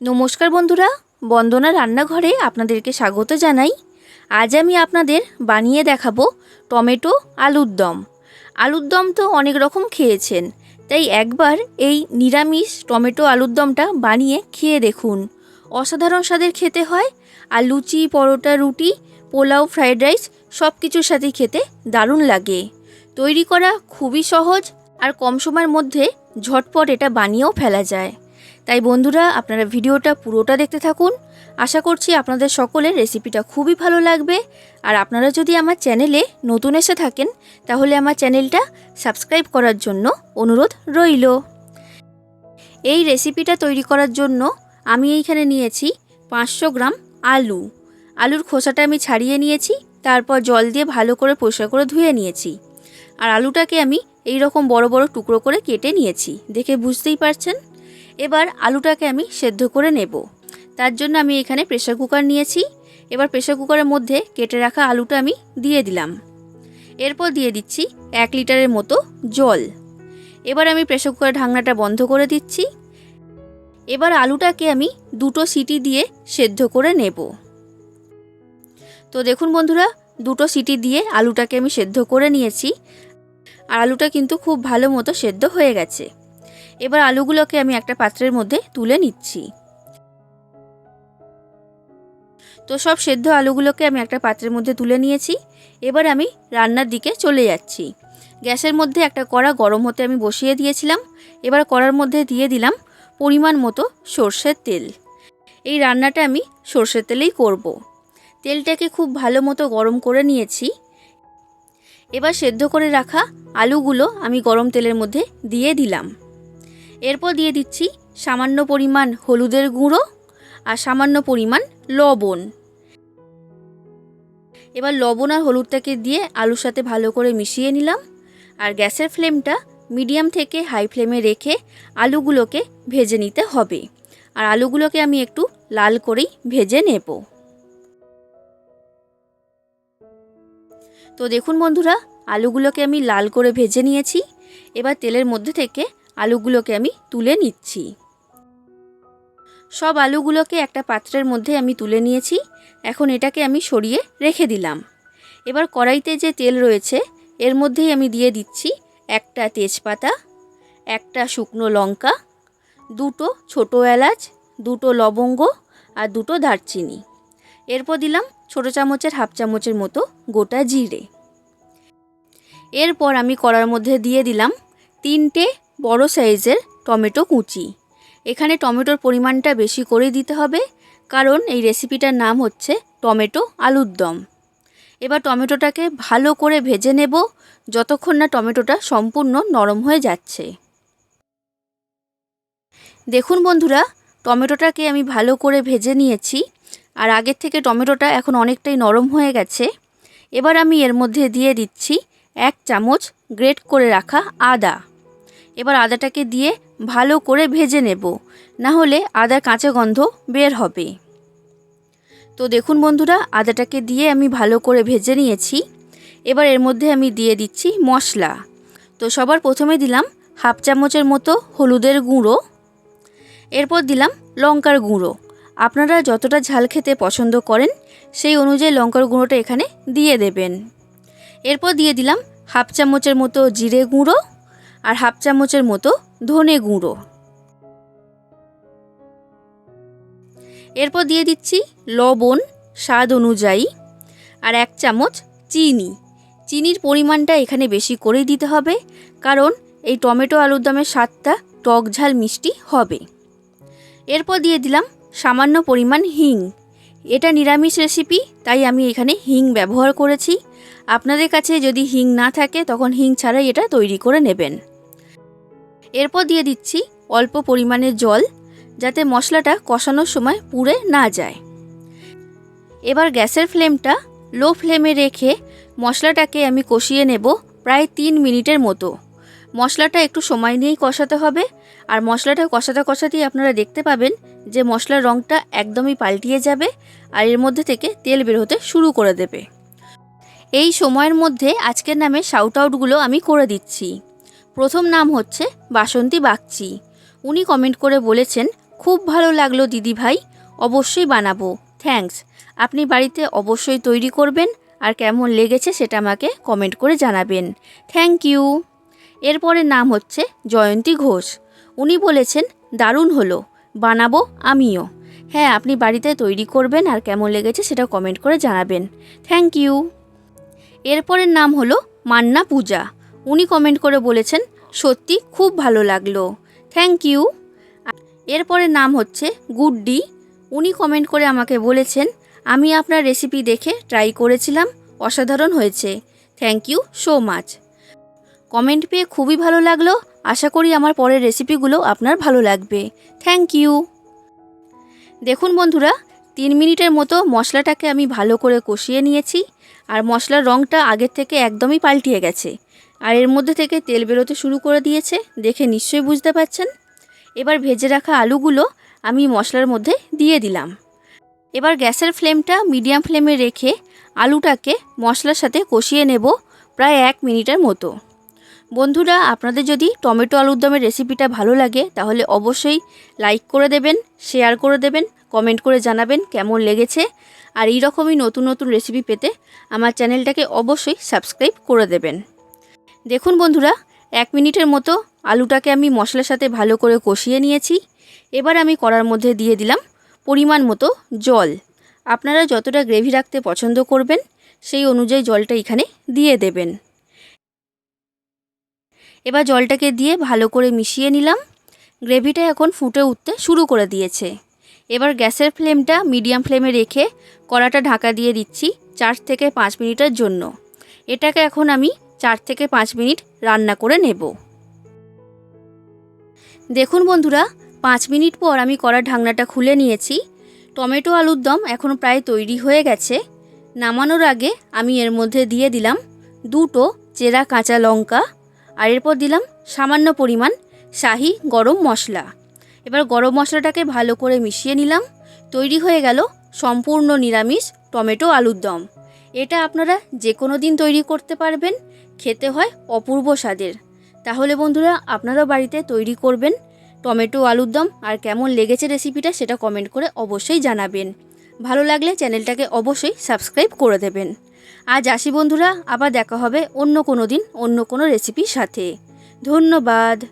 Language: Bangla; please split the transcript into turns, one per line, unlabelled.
নমস্কার বন্ধুরা, বন্দনা রান্নাঘরে আপনাদেরকে স্বাগত জানাই। আজ আমি আপনাদের বানিয়ে দেখাবো টমেটো আলুর দম। আলুর দম তো অনেক রকম খেয়েছেন, তাই একবার এই নিরামিষ টমেটো আলুর দমটা বানিয়ে খেয়ে দেখুন। অসাধারণ স্বাদের খেতে হয়, আর লুচি, পরোটা, রুটি, পোলাও ফ্রায়েড রাইস সব কিছুর সাথেই খেতে দারুণ লাগে। তৈরি করা খুবই সহজ, আর কম সময়ের মধ্যে ঝটপট এটা বানিয়েও ফেলা যায়। তাই বন্ধুরা, আপনারা ভিডিওটা পুরোটা দেখতে থাকুন। আশা করছি আপনাদের সকলের রেসিপিটা খুবই ভালো লাগবে। আর আপনারা যদি আমার চ্যানেলে নতুন এসে থাকেন, তাহলে আমার চ্যানেলটা সাবস্ক্রাইব করার জন্য অনুরোধ রইল। এই রেসিপিটা তৈরি করার জন্য আমি এইখানে নিয়েছি পাঁচশো গ্রাম আলু। আলুর খোসাটা আমি ছাড়িয়ে নিয়েছি, তারপর জল দিয়ে ভালো করে পরিষ্কার করে ধুয়ে নিয়েছি। আর আলুটাকে আমি এই রকম বড় বড় টুকরো করে কেটে নিয়েছি, দেখে বুঝতেই পারছেন? এবার আলুটাকে আমি সেদ্ধ করে নেব। তার জন্য আমি এখানে প্রেশার কুকার নিয়েছি। এবার প্রেশার কুকারের মধ্যে কেটে রাখা আলুটা আমি দিয়ে দিলাম। এরপর দিয়ে দিচ্ছি এক লিটারের মতো জল। এবার আমি প্রেশার কুকারের ঢাকনাটা বন্ধ করে দিচ্ছি। এবার আলুটাকে আমি দুটো সিটি দিয়ে সেদ্ধ করে নেব। তো দেখুন বন্ধুরা, দুটো সিটি দিয়ে আলুটাকে আমি সেদ্ধ করে নিয়েছি। আর আলুটা কিন্তু খুব ভালো মতো সেদ্ধ হয়ে গেছে। এবার আলুগুলোকে আমি একটা পাত্রের মধ্যে তুলে নিচ্ছি। তো সব সেদ্ধ আলুগুলোকে আমি একটা পাত্রের মধ্যে তুলে নিয়েছি। এবার আমি রান্নার দিকে চলে যাচ্ছি। গ্যাসের মধ্যে একটা কড়া গরম হতে আমি বসিয়ে দিয়েছিলাম। এবার কড়ার মধ্যে দিয়ে দিলাম পরিমাণ মতো সর্ষের তেল। এই রান্নাটা আমি সর্ষের তেলেই করব। তেলটাকে খুব ভালো মতো গরম করে নিয়েছি। এবার সেদ্ধ করে রাখা আলুগুলো আমি গরম তেলের মধ্যে দিয়ে দিলাম। এরপর দিয়ে দিচ্ছি সামান্য পরিমাণ হলুদের গুঁড়ো আর সামান্য পরিমাণ লবণ। এবার লবণ আর হলুদটাকে দিয়ে আলুর সাথে ভালো করে মিশিয়ে নিলাম আর গ্যাসের ফ্লেমটা মিডিয়াম থেকে হাই ফ্লেমে রেখে আলুগুলোকে ভেজে নিতে হবে। আর আলুগুলোকে আমি একটু লাল করেই ভেজে নেব। তো দেখুন বন্ধুরা, আলুগুলোকে আমি লাল করে ভেজে নিয়েছি। এবার তেলের মধ্যে থেকে আলুগুলোকে আমি তুলে নিচ্ছি। সব আলুগুলোকে একটা পাত্রের মধ্যে আমি তুলে নিয়েছি। এখন এটাকে আমি সরিয়ে রেখে দিলাম। এবার কড়াইতে যে তেল রয়েছে, এর মধ্যেই আমি দিয়ে দিচ্ছি একটা তেজপাতা, একটা শুকনো লঙ্কা, দুটো ছোটো এলাচ, দুটো লবঙ্গ আর দুটো দারচিনি। এরপর দিলাম ছোটো চামচের হাফ চামচের মতো গোটা জিরে। এরপর আমি কড়ার মধ্যে দিয়ে দিলাম তিনটে বড় সাইজের টমেটো কুচি। এখানে টমেটোর পরিমাণটা বেশি করে দিতে হবে, কারণ এই রেসিপিটার নাম হচ্ছে টমেটো আলুর দম। এবার টমেটোটাকে ভালো করে ভেজে নেব, যতক্ষণ না টমেটোটা সম্পূর্ণ নরম হয়ে যাচ্ছে। দেখুন বন্ধুরা, টমেটোটাকে আমি ভালো করে ভেজে নিয়েছি, আর আগের থেকে টমেটোটা এখন অনেকটাই নরম হয়ে গেছে। এবার আমি এর মধ্যে দিয়ে দিচ্ছি এক চামচ গ্রেট করে রাখা আদা। এবার আদাটাকে দিয়ে ভালো করে ভেজে নেব। না হলে আদার কাঁচা গন্ধ বের হবে। তো দেখুন বন্ধুরা, আদাটাকে দিয়ে আমি ভালো করে ভেজে নিয়েছি। এবার এর মধ্যে আমি দিয়ে দিচ্ছি মশলা। তো সবার প্রথমে দিলাম হাফ চামচের মতো হলুদের গুঁড়ো। এরপর দিলাম লঙ্কার গুঁড়ো। আপনারা যতটা ঝাল খেতে পছন্দ করেন, সেই অনুযায়ী লঙ্কার গুঁড়োটা এখানে দিয়ে দেবেন। এরপর দিয়ে দিলাম হাফ চামচের মতো জিরে গুঁড়ো। আর হাফ চামচের মতো ধনে গুঁড়ো। এরপর দিয়ে দিচ্ছি লবণ স্বাদ অনুযায়ী আর এক চামচ চিনি। চিনির পরিমাণটা এখানে বেশি করেই দিতে হবে, কারণ এই টমেটো আলুর দমের স্বাদটা টক ঝাল মিষ্টি হবে। এরপর দিয়ে দিলাম সামান্য পরিমাণ হিং। এটা নিরামিষ রেসিপি তাই আমি এখানে হিং ব্যবহার করেছি। আপনাদের কাছে যদি হিং না থাকে, তখন হিং ছাড়াই এটা তৈরি করে নেবেন। এরপর দিয়ে দিচ্ছি অল্প পরিমাণে জল যাতে মশলাটা কষানোর সময় পুড়ে না যায়। এবার গ্যাসের ফ্লেমটা লো ফ্লেমে রেখে মশলাটাকে আমি কষিয়ে নেব প্রায় তিন মিনিটের মতো। মশলাটা একটু সময় নিয়েই কষাতে হবে আর মশলাটা কষাতে কষাতেই আপনারা দেখতে পাবেন যে মশলার রঙটা একদমই পাল্টিয়ে যাবে আর এর মধ্যে থেকে তেল বের হতে শুরু করে দেবে। এই সময়ের মধ্যে আজকের নামে শাউট আউটগুলো আমি করে দিচ্ছি। প্রথম নাম হচ্ছে বাসন্তী বাগচি। উনি কমেন্ট করে বলেছেন, খুব ভালো লাগল দিদি ভাই, অবশ্যই বানাবো। থ্যাঙ্কস আপনি বাড়িতে অবশ্যই তৈরি করবেন আর কেমন লেগেছে সেটা আমাকে কমেন্ট করে জানাবেন। থ্যাংক ইউ এরপরের নাম হচ্ছে জয়ন্তী ঘোষ। উনি বলেছেন, দারুণ হলো, বানাবো আমিও। হ্যাঁ আপনি বাড়িতে তৈরি করবেন আর কেমন লেগেছে সেটা কমেন্ট করে জানাবেন। থ্যাংক ইউ এরপরের নাম হলো মান্না পূজা। উনি কমেন্ট করে বলেছেন, সত্যি খুব ভালো লাগল। থ্যাংক ইউ এরপরের নাম হচ্ছে গুড্ডি। উনি কমেন্ট করে আমাকে বলেছেন, আমি আপনার রেসিপি দেখে ট্রাই করেছিলাম, অসাধারণ হয়েছে। Thank you so much comment পেয়ে খুবই ভালো লাগল। আশা করি আমার পরের রেসিপিগুলো আপনার ভালো লাগবে। থ্যাংক ইউ দেখুন বন্ধুরা, তিন মিনিটের মতো মশলাটাকে আমি ভালো করে কষিয়ে নিয়েছি, আর মশলার রঙটা আগের থেকে একদমই পাল্টিয়ে গেছে। আর এর মধ্যে থেকে তেল বেরোতে শুরু করে দিয়েছে, দেখে নিশ্চয়ই বুঝতে পারছেন? এবার ভেজে রাখা আলুগুলো আমি মশলার মধ্যে দিয়ে দিলাম। এবার গ্যাসের ফ্লেমটা মিডিয়াম ফ্লেমে রেখে আলুটাকে মশলার সাথে কষিয়ে নেব প্রায় এক মিনিটের মতো। বন্ধুরা, আপনাদের যদি টমেটো আলুর দমের রেসিপিটা ভালো লাগে, তাহলে অবশ্যই লাইক করে দেবেন, শেয়ার করে দেবেন, কমেন্ট করে জানাবেন কেমন লেগেছে। আর এই রকমই নতুন নতুন রেসিপি পেতে আমার চ্যানেলটাকে অবশ্যই সাবস্ক্রাইব করে দেবেন। দেখুন বন্ধুরা, এক মিনিটের মতো আলুটাকে আমি মশলার সাথে ভালো করে কষিয়ে নিয়েছি। এবার আমি কড়ার মধ্যে দিয়ে দিলাম পরিমাণ মতো জল। আপনারা যতটা গ্রেভি রাখতে পছন্দ করবেন, সেই অনুযায়ী জলটা এখানে দিয়ে দেবেন। এবার জলটাকে দিয়ে ভালো করে মিশিয়ে নিলাম। গ্রেভিটা এখন ফুটে উঠতে শুরু করে দিয়েছে। এবার গ্যাসের ফ্লেমটা মিডিয়াম ফ্লেমে রেখে কড়াটা ঢাকা দিয়ে দিচ্ছি চার থেকে পাঁচ মিনিটের জন্য। এটাকে এখন আমি চার থেকে পাঁচ মিনিট রান্না করে নেব। দেখুন বন্ধুরা, পাঁচ মিনিট পর আমি কড়ার ঢাকনাটা খুলে নিয়েছি। টমেটো আলুর দম এখন প্রায় তৈরি হয়ে গেছে। নামানোর আগে আমি এর মধ্যে দিয়ে দিলাম দুটো চেরা কাঁচা লঙ্কা আর এরপর দিলাম সামান্য পরিমাণ শাহি গরম মশলা। এবার গরম মশলাটাকে ভালো করে মিশিয়ে নিলাম। তৈরি হয়ে গেল সম্পূর্ণ নিরামিষ টমেটো আলুর দম। এটা আপনারা যে কোনো দিন তৈরি করতে পারবেন। খেতে হয় অপূর্ব স্বাদের। তাহলে বন্ধুরা, আপনারাও বাড়িতে তৈরি করবেন টমেটো, আলুর দম, আর কেমন লেগেছে রেসিপিটা সেটা কমেন্ট করে অবশ্যই জানাবেন। ভালো লাগলে চ্যানেলটাকে অবশ্যই সাবস্ক্রাইব করে দেবেন। আজ আসি বন্ধুরা, আবার দেখা হবে অন্য কোনো দিন অন্য কোনো রেসিপির সাথে। ধন্যবাদ।